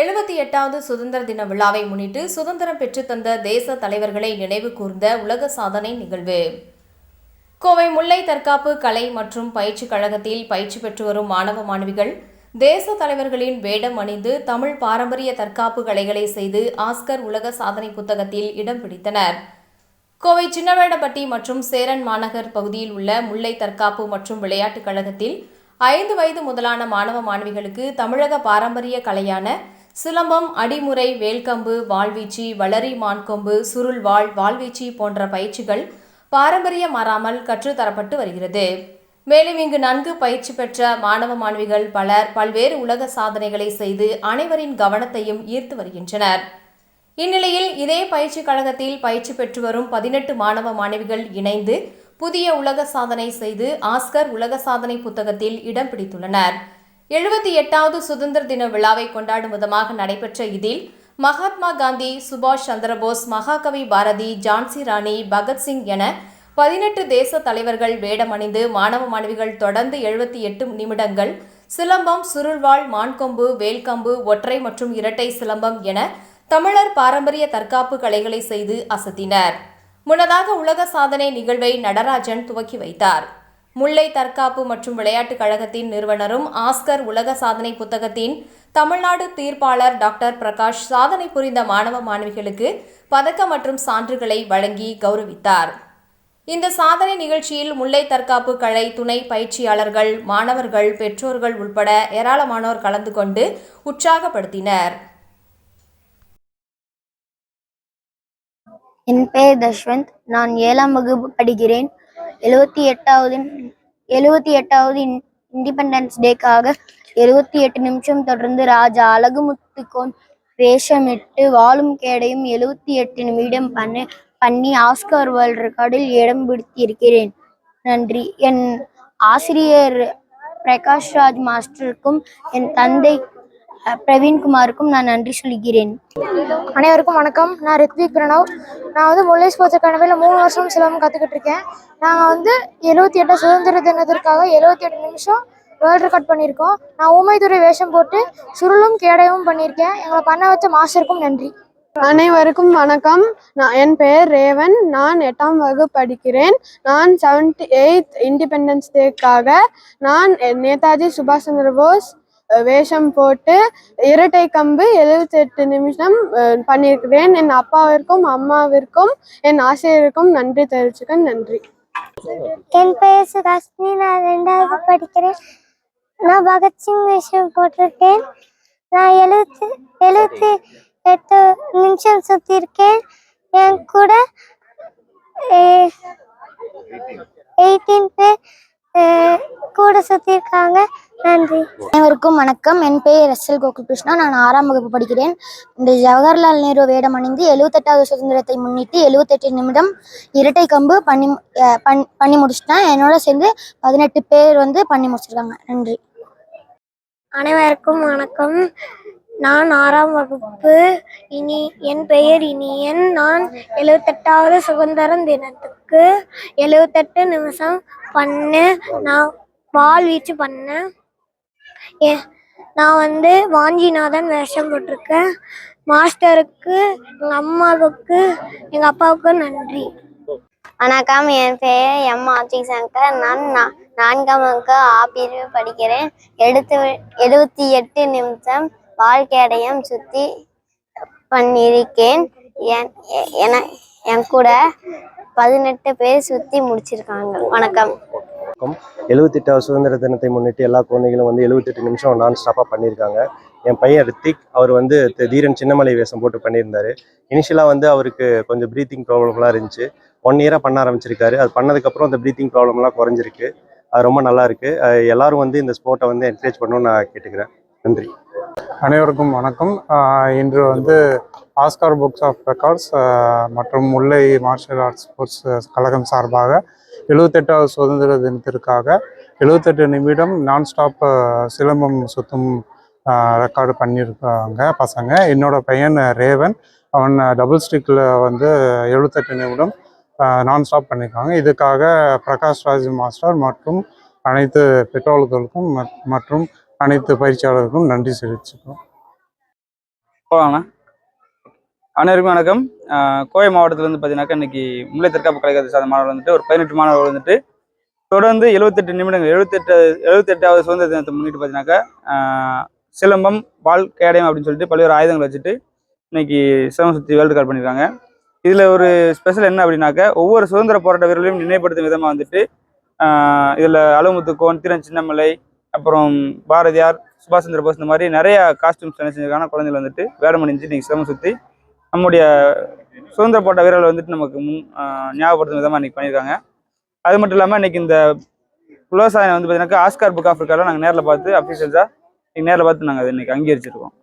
எழுபத்தி எட்டாவது சுதந்திர தின விழாவை முன்னிட்டு சுதந்திரம் பெற்றுத்தந்த தேச தலைவர்களை நினைவு கூர்ந்த உலக சாதனை நிகழ்வு. கோவை முல்லை தற்காப்பு கலை மற்றும் பயிற்சி கழகத்தில் பயிற்சி பெற்று வரும் மாணவ மாணவிகள் தேச தலைவர்களின் வேடம் அணிந்து தமிழ் பாரம்பரிய தற்காப்பு கலைகளை செய்து ஆஸ்கர் உலக சாதனை புத்தகத்தில் இடம் பிடித்தனர். கோவை சின்னவேடப்பட்டி மற்றும் சேரன் மாநகர் பகுதியில் உள்ள முல்லை தற்காப்பு மற்றும் விளையாட்டுக் கழகத்தில் ஐந்து வயது முதலான மாணவ மாணவிகளுக்கு தமிழக பாரம்பரிய கலையான சிலம்பம் அடிமுறை வேல்கம்பு வாழ்வீச்சு வளரி மான்கொம்பு சுருள்வாள் வாழ்வீச்சு போன்ற பயிற்சிகள் பாரம்பரியம் மாறாமல் கற்றுத்தரப்பட்டு வருகிறது. மேலும் இங்கு நன்கு பயிற்சி பெற்ற மாணவ மாணவிகள் பலர் பல்வேறு உலக சாதனைகளை செய்து அனைவரின் கவனத்தையும் ஈர்த்து வருகின்றனர். இந்நிலையில் இதே பயிற்சி கழகத்தில் பயிற்சி பெற்று வரும் பதினெட்டு மாணவ மாணவிகள் இணைந்து புதிய உலக சாதனை செய்து ஆஸ்கர் உலக சாதனை புத்தகத்தில் இடம் பிடித்துள்ளனர். எழுபத்தி எட்டாவது சுதந்திர தின விழாவை கொண்டாடும் விதமாக நடைபெற்ற இதில் மகாத்மா காந்தி சுபாஷ் சந்திரபோஸ் மகாகவி பாரதி ஜான்சி ராணி பகத்சிங் என பதினெட்டு தேச தலைவர்கள் வேடமணிந்து மாணவ மாணவிகள் தொடர்ந்து எழுபத்தி எட்டு நிமிடங்கள் சிலம்பம் சுருள்வாள் மான்கொம்பு வேல்கம்பு ஒற்றை மற்றும் இரட்டை சிலம்பம் என தமிழர் பாரம்பரிய தற்காப்பு கலைகளை செய்து அசத்தினர். முன்னதாக உலக சாதனை நிகழ்வை நடராஜன் துவக்கி வைத்தார். முல்லை தற்காப்பு மற்றும் விளையாட்டுக் கழகத்தின் நிறுவனரும் ஆஸ்கர் உலக சாதனை புத்தகத்தின் தமிழ்நாடு தீர்ப்பாளர் டாக்டர் பிரகாஷ் சாதனை புரிந்த மாணவ மாணவிகளுக்கு பதக்கம் மற்றும் சான்றுகளை வழங்கி கௌரவித்தார். இந்த சாதனை நிகழ்ச்சியில் முல்லை தற்காப்பு கலை துணை பயிற்சியாளர்கள் மாணவர்கள் பெற்றோர்கள் உட்பட ஏராளமானோர் கலந்து கொண்டு உற்சாகப்படுத்தினர். என் பெயர் தஷ்வந்த். நான் ஏழாம் வகுப்பு படிக்கிறேன். எழுவத்தி எட்டாவது எழுவத்தி எட்டாவது இண்டிபெண்டன்ஸ் டேக்காக எழுவத்தி எட்டு நிமிஷம் தொடர்ந்து ராஜா அழகுமுத்துக்கோன் வேஷமிட்டு வாழும் கேடையும் எழுவத்தி எட்டு நிமிடம் பண்ணு பண்ணி ஆஸ்கார் வேர்ல்ட் ரெக்கார்டில் இடம் பிடித்திருக்கிறேன். நன்றி. என் ஆசிரியர் பிரகாஷ் ராஜ் மாஸ்டருக்கும் என் தந்தை பிரவீன்குமாருக்கும் நான் நன்றி சொல்கிறேன். அனைவருக்கும் வணக்கம். நான் ரித்விக் பிரணவ். நான் வந்து முல்லை ஸ்போர்ட்ஸ் அகாடமியில் மூணு வருஷம் சிலம்பம் கற்றுக்கிட்டு இருக்கேன். நாங்கள் வந்து எழுபத்தி எட்டு சுதந்திர தினத்திற்காக எழுபத்தி எட்டு நிமிஷம் வேர்ல்ட் ரெக்கார்ட் பண்ணியிருக்கோம். நான் ஊமைத்துறை வேஷம் போட்டு சுருளும் கேடயமும் பண்ணியிருக்கேன். எங்களை பண்ண வச்ச மாஸ்டருக்கும் நன்றி. அனைவருக்கும் வணக்கம். நான் என் பெயர் ரேவன். நான் எட்டாம் வகுப்பு படிக்கிறேன். நான் செவன்டி எயித் இண்டிபெண்டன்ஸ் டேக்காக நான் நேதாஜி சுபாஷ் சந்திர போஸ் வேஷம் போட்டு இரட்டை கம்பு எழுபத்தெட்டு நிமிஷம் பண்ணியிருக்கிறேன். என் அப்பாவிற்கும் அம்மாவிற்கும் என் ஆசிரியருக்கும் நன்றி தெரிவிச்சுக்க நன்றி. என் பெயர் சுகாசினி நான் ரெண்டாவது படிக்கிறேன். நான் பகத்சிங் வேஷம் போட்டிருக்கேன். நான் எழுபத்து எழுபத்தி எட்டு நிமிஷம் சுற்றிருக்கேன் என் கூட எயிட்டீன் பேர் கூட சுற்றிருக்காங்க நன்றி. அனைவருக்கும் வணக்கம். என் பெயர் எஸ் எல் கோகுல் கிருஷ்ணா நான் ஆறாம் வகுப்பு படிக்கிறேன். இந்த ஜவஹர்லால் நேரு வேடம் அணிந்து எழுவத்தெட்டாவது சுதந்திரத்தை முன்னிட்டு எழுவத்தெட்டு நிமிடம் இரட்டை கம்பு பண்ணி பண் பண்ணி முடிச்சிட்டேன். என்னோட சேர்ந்து பதினெட்டு பேர் வந்து பண்ணி முடிச்சிருக்காங்க. நன்றி. அனைவருக்கும் வணக்கம். நான் ஆறாம் வகுப்பு இனி என் பெயர் இனியன் நான் எழுவத்தெட்டாவது சுதந்திர தினத்துக்கு எழுவத்தெட்டு நிமிஷம் பண்ணேன் நான் வால் வீச்சு பண்ணேன் ஏ- நான் வந்து வாஞ்சிநாதன் வேஷம் போட்டிருக்கேன். மாஸ்டருக்கு எங்கள் அம்மாவுக்கு எங்கள் அப்பாவுக்கு நன்றி. வணக்கம் என் பெயர் எம். ஆச்சி சங்கர் நான் நான்காம் வகுப்பு ஆ பிரிவு படிக்கிறேன். எடுத்து எழுபத்தி எட்டு நிமிஷம் வாழ்க்கையடையும் சுத்தி பண்ணியிருக்கேன். என் என என் கூட பதினெட்டு பேர் சுத்தி முடிச்சிருக்காங்க. வணக்கம். வணக்கம். எழுபத்தெட்டாவது சுதந்திர தினத்தை முன்னிட்டு எல்லா குழந்தைகளும் வந்து எழுபத்தெட்டு நிமிஷம் நான் ஸ்டாப்பாக பண்ணியிருக்காங்க. என் பையன் ரித்திக் அவர் வந்து தீரன் சின்னமலை வேஷம் போட்டு பண்ணியிருந்தார். இனிஷியலாக வந்து அவருக்கு கொஞ்சம் ப்ரீத்திங் ப்ராப்ளம்லாம் இருந்துச்சு. ஒன் இயராக பண்ண ஆரம்பிச்சிருக்காரு. அது பண்ணதுக்கப்புறம் அந்த ப்ரீத்திங் ப்ராப்ளம்லாம் குறைஞ்சிருக்கு. அது ரொம்ப நல்லா இருக்குது எல்லாரும் வந்து இந்த ஸ்போர்ட்டை வந்து என்கரேஜ் பண்ணணும்னு நான் கேட்டுக்கிறேன். நன்றி. அனைவருக்கும் வணக்கம். இன்று வந்து ஆஸ்கார் புக்ஸ் ஆஃப் ரெக்கார்ட்ஸ் மற்றும் முல்லை மார்ஷல் ஆர்ட்ஸ் ஸ்போர்ட்ஸ் கழகம் சார்பாக எழுபத்தெட்டாவது சுதந்திர தினத்திற்காக எழுபத்தெட்டு நிமிடம் நான் ஸ்டாப் சிலம்பம் சுத்தும் ரெக்கார்டு பண்ணியிருக்காங்க பசங்க. என்னோட பையன் ரேவன். அவன் டபுள் ஸ்டிக்கில் வந்து எழுபத்தெட்டு நிமிடம் நான் ஸ்டாப் பண்ணியிருக்காங்க. இதுக்காக பிரகாஷ் ராஜ் மாஸ்டர் மற்றும் அனைத்து பெற்றோர்களுக்கும் மற்றும் அனைத்து பயிற்சியாளருக்கும் நன்றி தெரிவிச்சுக்கிறோம் போகலாம்ண்ணா அனைவருக்கும் வணக்கம். கோவை மாவட்டத்தில் வந்து பார்த்தீங்கன்னாக்கா இன்னைக்கு முல்லை தற்காப்பு கலைக்கதை சார்ந்த மாணவர் வந்துட்டு ஒரு பதினெட்டு மாணவர்கள் வந்துட்டு தொடர்ந்து எழுபத்தெட்டு நிமிடங்கள் எழுபத்தெட்டு எழுபத்தெட்டாவது சுதந்திர தினத்தை முன்னிட்டு பார்த்தீங்கன்னாக்கா சிலம்பம் பால் கேடயம் அப்படின்னு சொல்லிட்டு பல்வேறு ஆயுதங்கள் வச்சுட்டு இன்னைக்கு சிலம்பம் சுற்றி வேர்ல்டு ரெக்கார்ட் பண்ணியிருக்காங்க இதில் ஒரு ஸ்பெஷல் என்ன அப்படின்னாக்கா ஒவ்வொரு சுதந்திர போராட்ட வீரர்களையும் நினைவுபடுத்தும் விதமாக வந்துட்டு இதில் அலுமுத்துக்கோன் திறன் சின்னமலை அப்புறம் பாரதியார் சுபாஷ் சந்திர போஸ் இந்த மாதிரி நிறைய காஸ்டியூம்ஸ் என்ன செஞ்சிருக்காங்க. குழந்தைகள் வந்துட்டு வேடம் அணிஞ்சு நீங்கள் சிரமம் சுற்றி நம்முடைய சுதந்திர போட்ட வீரர்கள் வந்துட்டு நமக்கு முன் ஞாபகப்படுத்தும் விதமாக இன்னைக்கு பண்ணியிருக்காங்க. அது மட்டும் இல்லாமல் இன்னைக்கு இந்த விவசாயம் வந்து பார்த்தீங்கன்னாக்கா ஆஸ்கார் புக் ஆஃப்ரிக்காவில் நாங்கள் நேரில் பார்த்து அஃபீஷியல்ஸாக நேரில் பார்த்து நாங்கள் அதை இன்னைக்கு அங்கீகரிச்சிருக்கோம்.